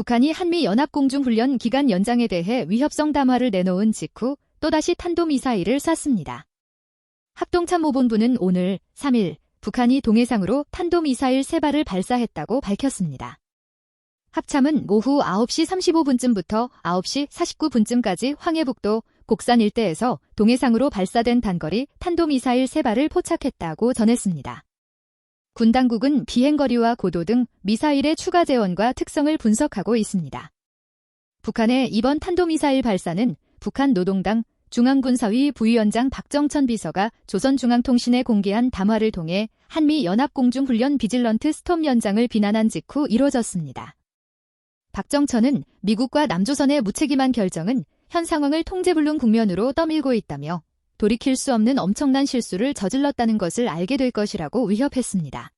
북한이 한미연합공중훈련 기간 연장에 대해 위협성 담화를 내놓은 직후 또다시 탄도미사일을 쐈습니다. 합동참모본부는 오늘 3일 북한이 동해상으로 탄도미사일 3발을 발사했다고 밝혔습니다. 합참은 오후 9시 35분쯤부터 9시 49분쯤까지 황해북도 곡산 일대에서 동해상으로 발사된 단거리 탄도미사일 3발을 포착했다고 전했습니다. 군 당국은 비행거리와 고도 등 미사일의 추가 재원과 특성을 분석하고 있습니다. 북한의 이번 탄도미사일 발사는 북한 노동당 중앙군사위 부위원장 박정천 비서가 조선중앙통신에 공개한 담화를 통해 한미 연합공중훈련 비질런트 스톰 연장을 비난한 직후 이뤄졌습니다. 박정천은 미국과 남조선의 무책임한 결정은 현 상황을 통제불능 국면으로 떠밀고 있다며 돌이킬 수 없는 엄청난 실수를 저질렀다는 것을 알게 될 것이라고 위협했습니다.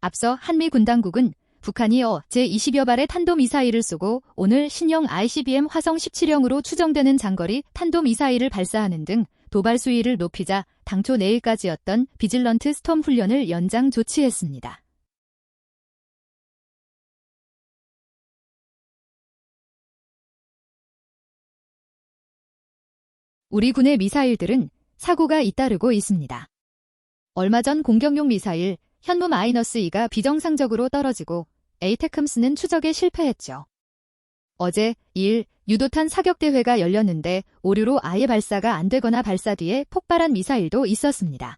앞서 한미 군당국은 북한이 어 제 20여 발의 탄도미사일을 쏘고 오늘 신형 ICBM 화성 17형으로 추정되는 장거리 탄도미사일을 발사하는 등 도발 수위를 높이자 당초 내일까지였던 비질런트 스톰 훈련을 연장 조치했습니다. 우리 군의 미사일들은 사고가 잇따르고 있습니다. 얼마 전 공격용 미사일 현무-2가 비정상적으로 떨어지고 에이테크스는 추적에 실패했죠. 어제 2일 유도탄 사격대회가 열렸는데 오류로 아예 발사가 안 되거나 발사 뒤에 폭발한 미사일도 있었습니다.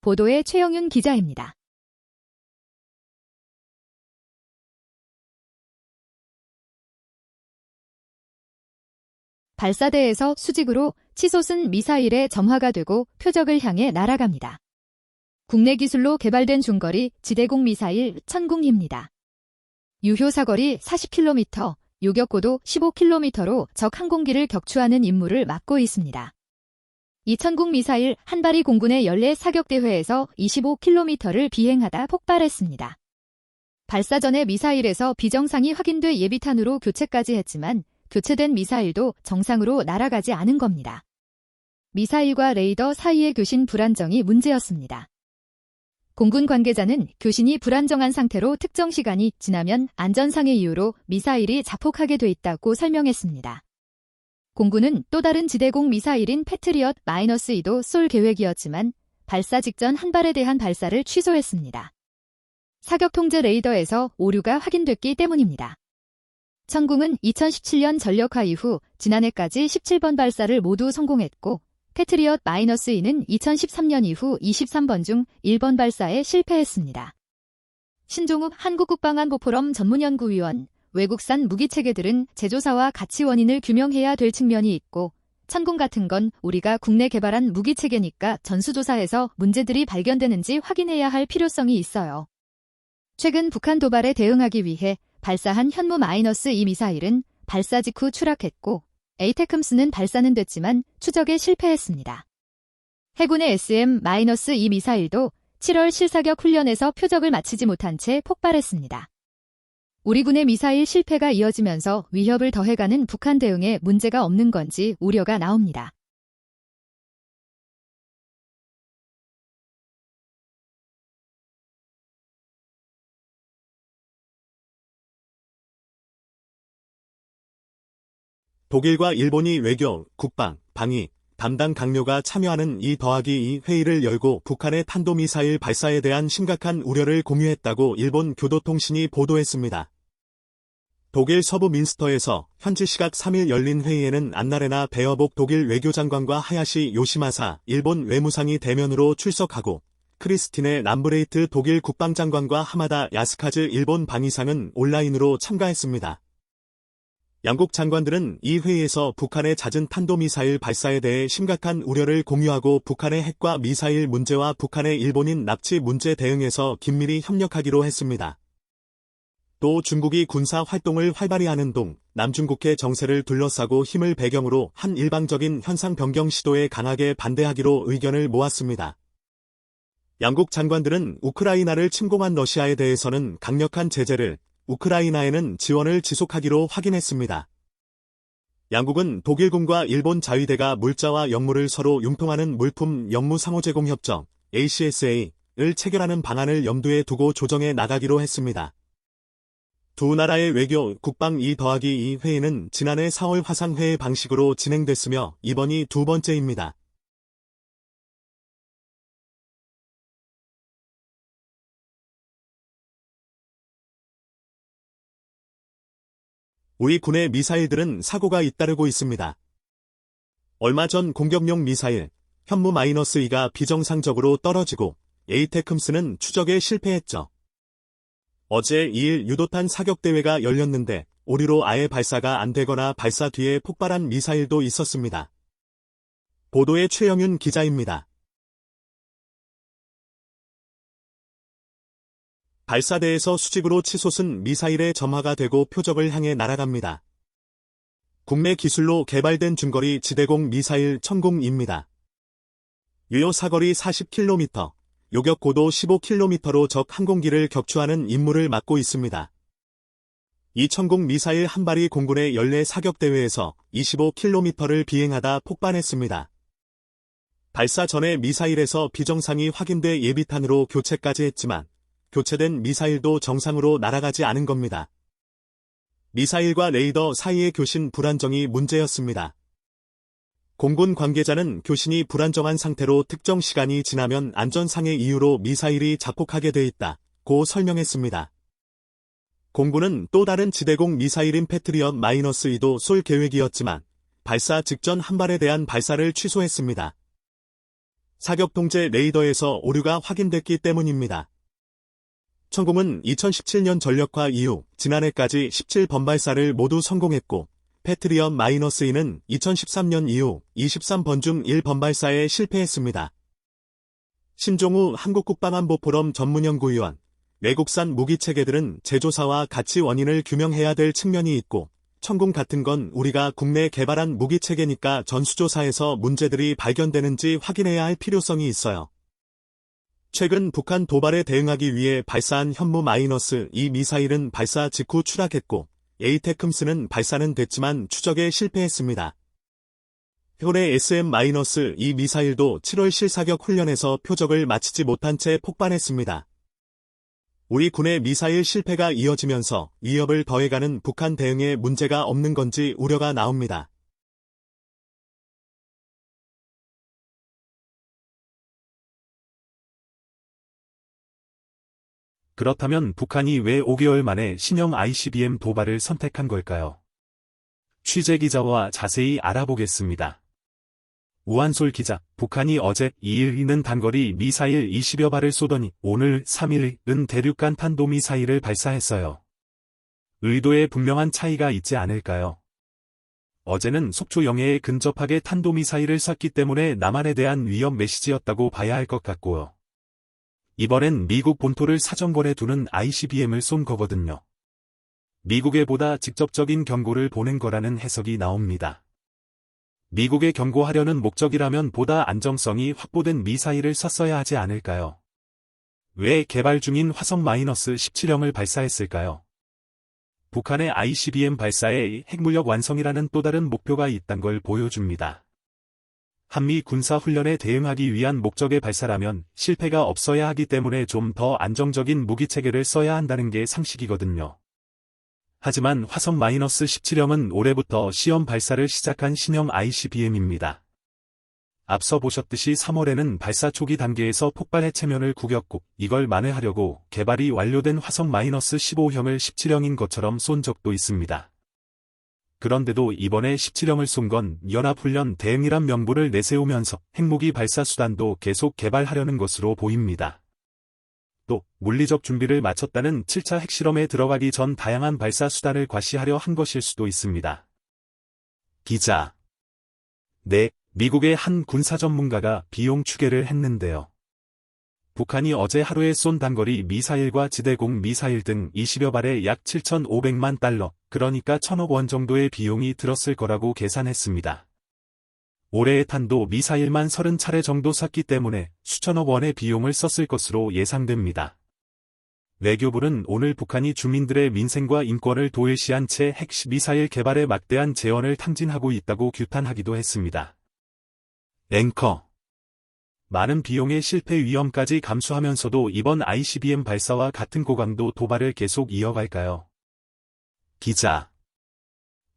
보도의 최영윤 기자입니다. 발사대에서 수직으로 치솟은 미사일의 점화가 되고 표적을 향해 날아갑니다. 국내 기술로 개발된 중거리 지대공 미사일 천궁입니다. 유효 사거리 40km, 요격고도 15km로 적 항공기를 격추하는 임무를 맡고 있습니다. 이 천궁 미사일 한 발이 공군의 연례 사격대회에서 25km를 비행하다 폭발했습니다. 발사 전에 미사일에서 비정상이 확인돼 예비탄으로 교체까지 했지만 교체된 미사일도 정상으로 날아가지 않은 겁니다. 미사일과 레이더 사이의 교신 불안정이 문제였습니다. 공군 관계자는 교신이 불안정한 상태로 특정 시간이 지나면 안전상의 이유로 미사일이 자폭하게 돼 있다고 설명했습니다. 공군은 또 다른 지대공 미사일인 패트리엇 마이너스 2도 쏠 계획이었지만 발사 직전 한 발에 대한 발사를 취소했습니다. 사격 통제 레이더에서 오류가 확인됐기 때문입니다. 천궁은 2017년 전력화 이후 지난해까지 17번 발사를 모두 성공했고 패트리엇 마이너스 2는 2013년 이후 23번 중 1번 발사에 실패했습니다. 신종욱 한국국방안보포럼 전문연구위원 외국산 무기체계들은 제조사와 가치 원인을 규명해야 될 측면이 있고 천궁 같은 건 우리가 국내 개발한 무기체계니까 전수조사에서 문제들이 발견되는지 확인해야 할 필요성이 있어요. 최근 북한 도발에 대응하기 위해 발사한 현무 마이너스 2 미사일은 발사 직후 추락했고 에이테크스는 발사는 됐지만 추적에 실패했습니다. 해군의 SM-2 마이너스 미사일도 7월 실사격 훈련에서 표적을 마치지 못한 채 폭발했습니다. 우리 군의 미사일 실패가 이어지면서 위협을 더해가는 북한 대응에 문제가 없는 건지 우려가 나옵니다. 독일과 일본이 외교, 국방, 방위, 담당 강료가 참여하는 이 더하기 이 회의를 열고 북한의 탄도미사일 발사에 대한 심각한 우려를 공유했다고 일본 교도통신이 보도했습니다. 독일 서부 민스터에서 현지 시각 3일 열린 회의에는 안나레나 베어복 독일 외교장관과 하야시 요시마사 일본 외무상이 대면으로 출석하고 크리스티네 남브레이트 독일 국방장관과 하마다 야스카즈 일본 방위상은 온라인으로 참가했습니다. 양국 장관들은 이 회의에서 북한의 잦은 탄도미사일 발사에 대해 심각한 우려를 공유하고 북한의 핵과 미사일 문제와 북한의 일본인 납치 문제 대응에서 긴밀히 협력하기로 했습니다. 또 중국이 군사 활동을 활발히 하는 동 남중국해 정세를 둘러싸고 힘을 배경으로 한 일방적인 현상 변경 시도에 강하게 반대하기로 의견을 모았습니다. 양국 장관들은 우크라이나를 침공한 러시아에 대해서는 강력한 제재를 우크라이나에는 지원을 지속하기로 확인했습니다. 양국은 독일군과 일본 자위대가 물자와 역물을 서로 융통하는 물품 역무 상호제공 협정 ACSA를 체결하는 방안을 염두에 두고 조정해 나가기로 했습니다. 두 나라의 외교 국방 2 더하기 2 회의는 지난해 4월 화상회의 방식으로 진행됐으며 이번이 두 번째입니다. 우리 군의 미사일들은 사고가 잇따르고 있습니다. 얼마 전 공격용 미사일 현무 마이너스 2가 비정상적으로 떨어지고 에이테크მს는 추적에 실패했죠. 어제 2일 유도탄 사격대회가 열렸는데 오류로 아예 발사가 안 되거나 발사 뒤에 폭발한 미사일도 있었습니다. 보도의 최영윤 기자입니다. 발사대에서 수직으로 치솟은 미사일의 점화가 되고 표적을 향해 날아갑니다. 국내 기술로 개발된 중거리 지대공 미사일 천공입니다. 유효 사거리 40km, 요격 고도 15km로 적 항공기를 격추하는 임무를 맡고 있습니다. 이 천공 미사일 한 발이 공군의 연례 사격대회에서 25km를 비행하다 폭발했습니다. 발사 전에 미사일에서 비정상이 확인돼 예비탄으로 교체까지 했지만 교체된 미사일도 정상으로 날아가지 않은 겁니다. 미사일과 레이더 사이의 교신 불안정이 문제였습니다. 공군 관계자는 교신이 불안정한 상태로 특정 시간이 지나면 안전상의 이유로 미사일이 자폭하게 돼 있다. 고 설명했습니다. 공군은 또 다른 지대공 미사일인 패트리엇 마이너스 2도 쏠 계획이었지만 발사 직전 한 발에 대한 발사를 취소했습니다. 사격 통제 레이더에서 오류가 확인됐기 때문입니다. 천공은 2017년 전력화 이후 지난해까지 17번발사를 모두 성공했고 패트리엇 마이너스 2는 2013년 이후 23번 중 1번발사에 실패했습니다. 심종우 한국국방안보포럼 전문연구위원 외국산 무기체계들은 제조사와 가치 원인을 규명해야 될 측면이 있고 천공 같은 건 우리가 국내 개발한 무기체계니까 전수조사에서 문제들이 발견되는지 확인해야 할 필요성이 있어요. 최근 북한 도발에 대응하기 위해 발사한 현무 마이너스 이 미사일은 발사 직후 추락했고 에이테크მს는 발사는 됐지만 추적에 실패했습니다. SM-마이너스 이 미사일도 7월 실사격 훈련에서 표적을 마치지 못한 채 폭발했습니다. 우리 군의 미사일 실패가 이어지면서 위협을 더해가는 북한 대응에 문제가 없는 건지 우려가 나옵니다. 그렇다면 북한이 왜 5개월 만에 신형 ICBM 도발을 선택한 걸까요? 취재 기자와 자세히 알아보겠습니다. 우한솔 기자, 북한이 어제 2일이는 단거리 미사일 20여 발을 쏘더니 오늘 3일은 대륙간 탄도미사일을 발사했어요. 의도에 분명한 차이가 있지 않을까요? 어제는 속초 영해에 근접하게 탄도미사일을 쐈기 때문에 남한에 대한 위협 메시지였다고 봐야 할 것 같고요. 이번엔 미국 본토를 사정거에 두는 ICBM을 쏜 거거든요. 미국에 보다 직접적인 경고를 보낸 거라는 해석이 나옵니다. 미국에 경고하려는 목적이라면 보다 안정성이 확보된 미사일을 쐈어야 하지 않을까요? 왜 개발 중인 화성-17형을 발사했을까요? 북한의 ICBM 발사에 핵무력 완성이라는 또 다른 목표가 있단 걸 보여줍니다. 한미 군사훈련에 대응하기 위한 목적의 발사라면 실패가 없어야 하기 때문에 좀 더 안정적인 무기체계를 써야 한다는 게 상식이거든요. 하지만 화성-17형은 올해부터 시험 발사를 시작한 신형 ICBM입니다. 앞서 보셨듯이 3월에는 발사 초기 단계에서 폭발 해체면을 구겼고 이걸 만회하려고 개발이 완료된 화성-15형을 17형인 것처럼 쏜 적도 있습니다. 그런데도 이번에 17형을 쏜 건 연합훈련 대응이란 명분을 내세우면서 핵무기 발사 수단도 계속 개발하려는 것으로 보입니다. 또 물리적 준비를 마쳤다는 7차 핵실험에 들어가기 전 다양한 발사 수단을 과시하려 한 것일 수도 있습니다. 기자 네, 미국의 한 군사 전문가가 비용 추계를 했는데요. 북한이 어제 하루에 쏜 단거리 미사일과 지대공 미사일 등 20여 발에 약 7,500만 달러, 그러니까 천억 원 정도의 비용이 들었을 거라고 계산했습니다. 올해의 탄도 미사일만 30차례 정도 쐈기 때문에 수천억 원의 비용을 썼을 것으로 예상됩니다. 외교부는 오늘 북한이 주민들의 민생과 인권을 도외시한 채핵 미사일 개발에 막대한 재원을 탕진하고 있다고 규탄하기도 했습니다. 앵커 많은 비용의 실패 위험까지 감수하면서도 이번 ICBM 발사와 같은 고강도 도발을 계속 이어갈까요? 기자.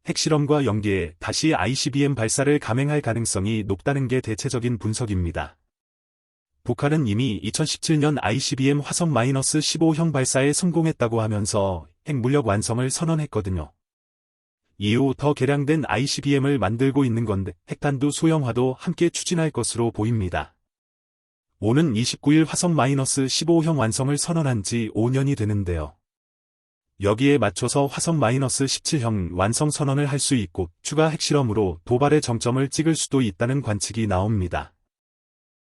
핵실험과 연계해 다시 ICBM 발사를 감행할 가능성이 높다는 게 대체적인 분석입니다. 북한은 이미 2017년 ICBM 화성-15형 발사에 성공했다고 하면서 핵물력 완성을 선언했거든요. 이후 더 개량된 ICBM을 만들고 있는 건데 핵탄두 소형화도 함께 추진할 것으로 보입니다. 오는 29일 화성-15형 완성을 선언한 지 5년이 되는데요. 여기에 맞춰서 화성-17형 완성 선언을 할 수 있고 추가 핵실험으로 도발의 정점을 찍을 수도 있다는 관측이 나옵니다.